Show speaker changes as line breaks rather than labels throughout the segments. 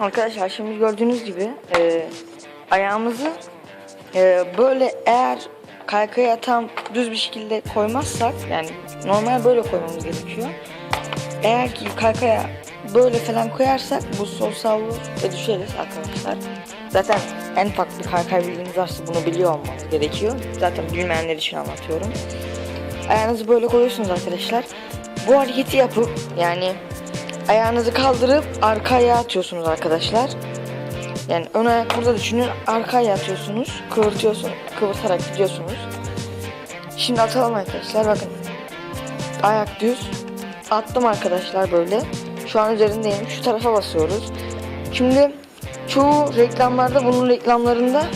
Arkadaşlar şimdi gördüğünüz gibi e, ayağımızı e, böyle eğer kaykaya tam düz bir şekilde koymazsak yani normal böyle koymamız gerekiyor. Eğer ki kaykaya böyle falan koyarsak bu sol savrulur ve düşeriz arkadaşlar. Zaten en ufak bir kaykay bildiğiniz varsa bunu biliyor olmanız gerekiyor. Zaten bilmeyenler için anlatıyorum. Ayağınızı böyle koyuyorsunuz arkadaşlar. Bu hareketi yapıp yani ayağınızı kaldırıp arkaya atıyorsunuz arkadaşlar. Yani ön ayak burada düşünün. Arkaya atıyorsunuz. Kıvırtıyorsun. Kıvırtarak gidiyorsunuz. Şimdi atalım arkadaşlar. Bakın. Ayak düz. Attım arkadaşlar böyle. Şu an üzerindeyim. Şu tarafa basıyoruz. Şimdi çoğu reklamlarda bunun reklamlarında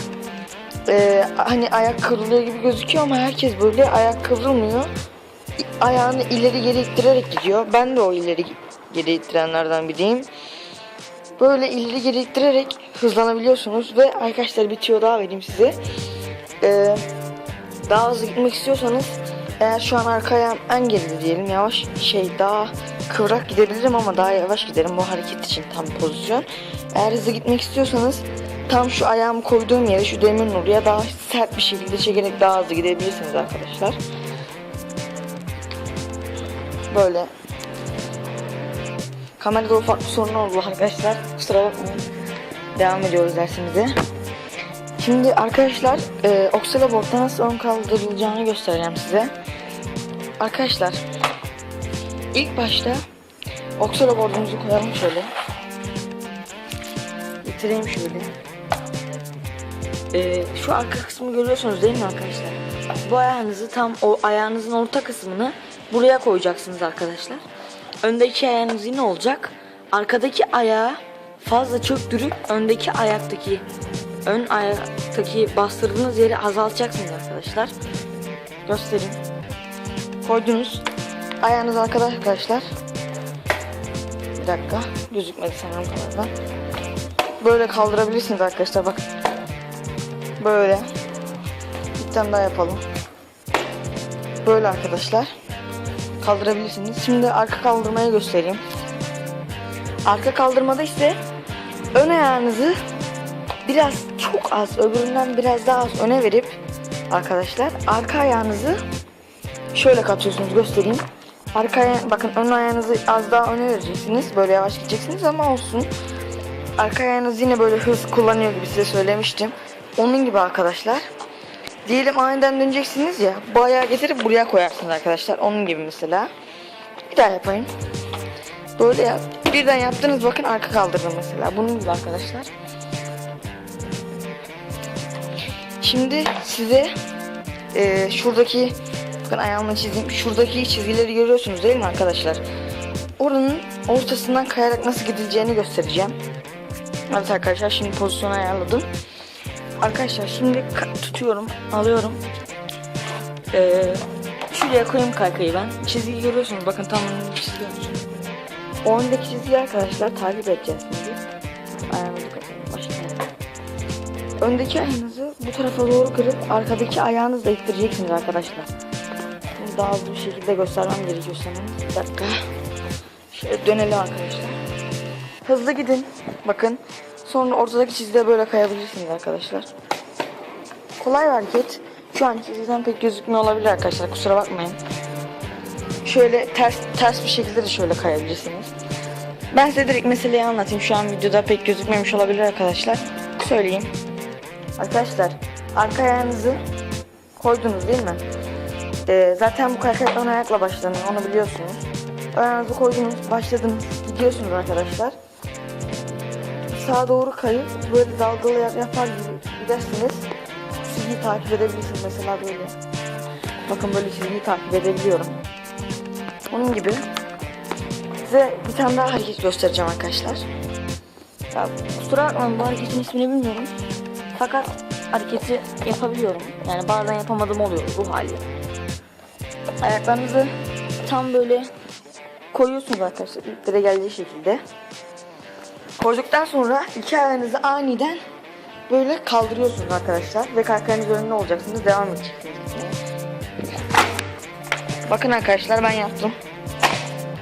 e, hani ayak kıvrılıyor gibi gözüküyor ama herkes böyle ayak kıvrılmıyor. Ayağını ileri geri ittirerek gidiyor. Ben de o ileri geri ittirenlerden biriyim. Böyle ileri geri ittirerek hızlanabiliyorsunuz ve arkadaşlar bir tüyo daha vereyim size. Ee, daha hızlı gitmek istiyorsanız eğer şu an arka en geride diyelim yavaş şey daha kıvrak gidebilirim ama daha yavaş giderim bu hareket için tam pozisyon. Eğer hızlı gitmek istiyorsanız tam şu ayağımı koyduğum yere şu demirin oraya daha sert bir şekilde çekerek daha hızlı gidebilirsiniz arkadaşlar. Böyle Kamerada ufak bir sorun oldu arkadaşlar. Kusura bakmayın. Devam ediyoruz dersimize. Şimdi arkadaşlar e, Oxelaboard'da nasıl ön kaldırılacağını göstereceğim size. Arkadaşlar ilk başta Oxelaboard'umuzu koyalım şöyle. Getireyim şöyle. E, şu arka kısmı görüyorsunuz değil mi arkadaşlar? Bu ayağınızı tam o ayağınızın orta kısmını buraya koyacaksınız arkadaşlar. Öndeki ayağınız yine olacak. Arkadaki ayağı fazla çöktürüp öndeki ayaktaki ön ayaktaki bastırdığınız yeri azaltacaksınız arkadaşlar. Göstereyim. Koydunuz. Ayağınız arkada arkadaşlar. Bir dakika. Gözükmedi sanırım kamerada. Böyle kaldırabilirsiniz arkadaşlar bak. Böyle. Bir tane daha yapalım. Böyle arkadaşlar kaldırabilirsiniz. Şimdi arka kaldırmayı göstereyim. Arka kaldırmada ise ön ayağınızı biraz çok az öbüründen biraz daha az öne verip arkadaşlar arka ayağınızı şöyle katıyorsunuz göstereyim. Arka aya- bakın ön ayağınızı az daha öne vereceksiniz. Böyle yavaş gideceksiniz ama olsun. Arka ayağınız yine böyle hız kullanıyor gibi size söylemiştim. Onun gibi arkadaşlar. Diyelim aniden döneceksiniz ya. Bu ayağı getirip buraya koyarsınız arkadaşlar. Onun gibi mesela. Bir daha yapayım. Böyle yap. Birden yaptınız bakın arka kaldırdım mesela. Bunun gibi arkadaşlar. Şimdi size e, şuradaki bakın ayağımla çizdiğim şuradaki çizgileri görüyorsunuz değil mi arkadaşlar? Oranın ortasından kayarak nasıl gidileceğini göstereceğim. Evet arkadaşlar şimdi pozisyonu ayarladım. Arkadaşlar şimdi tutuyorum, alıyorum. Ee, şuraya koyayım kaykayı ben. Çizgiyi görüyorsunuz. Bakın tam çizgi görüyorsunuz. O öndeki çizgiyi arkadaşlar takip edeceğiz şimdi. Ayağımızı. Öndeki ayağınızı bu tarafa doğru kırıp arkadaki ayağınızla ittireceksiniz arkadaşlar. Şimdi daha hızlı bir şekilde göstermem gerekiyor sanırım. Bir dakika. Şöyle dönelim arkadaşlar. Hızlı gidin. Bakın. Sonra ortadaki çizgiye böyle kayabilirsiniz arkadaşlar. Kolay hareket. Şu an çizgiden pek gözükmüyor olabilir arkadaşlar. Kusura bakmayın. Şöyle ters ters bir şekilde de şöyle kayabilirsiniz. Ben size direkt meseleyi anlatayım. Şu an videoda pek gözükmemiş olabilir arkadaşlar. Söyleyeyim. Arkadaşlar arka ayağınızı koydunuz değil mi? Ee, zaten bu kaykay ön ayakla başlanıyor. Onu biliyorsunuz. Ayağınızı koydunuz. Başladınız. Gidiyorsunuz arkadaşlar sağa doğru kayıp böyle dalgalı yap- yapar gibi gidersiniz. Çizgiyi takip edebilirsiniz mesela böyle. Bakın böyle çizgiyi takip edebiliyorum. Onun gibi size bir tane daha hareket göstereceğim arkadaşlar. Ya kusura bakmayın bu hareketin ismini bilmiyorum. Fakat hareketi yapabiliyorum. Yani bazen yapamadığım oluyor bu hali. Ayaklarınızı tam böyle koyuyorsunuz arkadaşlar. İlklere geldiği şekilde. Koyduktan sonra iki ayağınızı aniden böyle kaldırıyorsunuz arkadaşlar ve kalkanınız önünde olacaksınız devam edeceksiniz. Bakın arkadaşlar ben yaptım.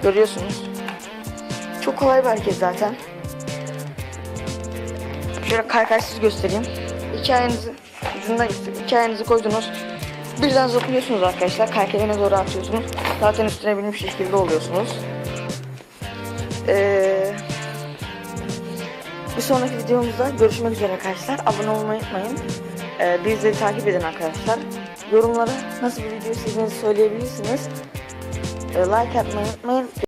Görüyorsunuz. Çok kolay bir hareket zaten. Şöyle kaykaysız göstereyim. Hikayenizi ucunda hikayenizi koydunuz. Birden zıplıyorsunuz arkadaşlar. Kaykayına doğru atıyorsunuz. Zaten üstüne binmiş şekilde oluyorsunuz. Ee, bir sonraki videomuzda görüşmek üzere arkadaşlar. Abone olmayı unutmayın. Ee, bizleri takip edin arkadaşlar. Yorumlara nasıl bir video istediğinizi söyleyebilirsiniz. Ee, like atmayı unutmayın.